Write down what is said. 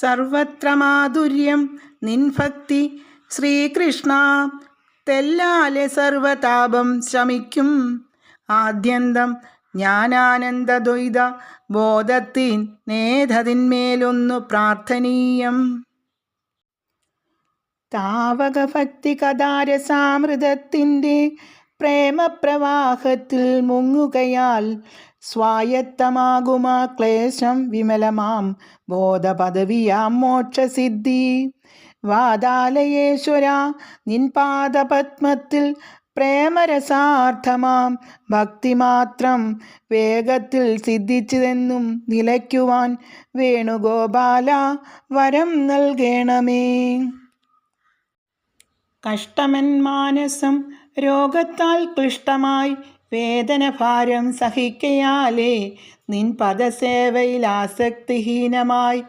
സർവത്ര മാധുര്യം നിൻഭക്തി ശ്രീകൃഷ്ണ. തെല്ലാലെ സർവതാപം ശമിക്കും. ആദ്യന്തം ജ്ഞാനാനന്ദദ്വൈത ബോധത്തിൻ നേധതിന്മേലൊന്നു പ്രാർത്ഥനീയം. താവകഭക്തി കഥാരസാമൃതത്തിന്റെ പ്രേമപ്രവാഹത്തിൽ മുങ്ങുകയാൽ സ്വായത്തമാകുമാ ക്ലേശം വിമലമാം ബോധപദവിയാം മോക്ഷസിദ്ധി. വാതാലയേശ്വര നിൻ പാദപത്മത്തിൽ പ്രേമരസാർത്ഥമാം ഭക്തിമാത്രം വേഗത്തിൽ സിദ്ധിച്ചതെന്നും നിലയ്ക്കുവാൻ വേണുഗോപാല വരം നൽകണമേ. കഷ്ടമൻ മാനസം രോഗത്താൽ ക്ലിഷ്ടമായി വേദനഭാരം സഹിക്കയാലേ. നിൻ പദസേവയിൽ ആസക്തിഹീനമായി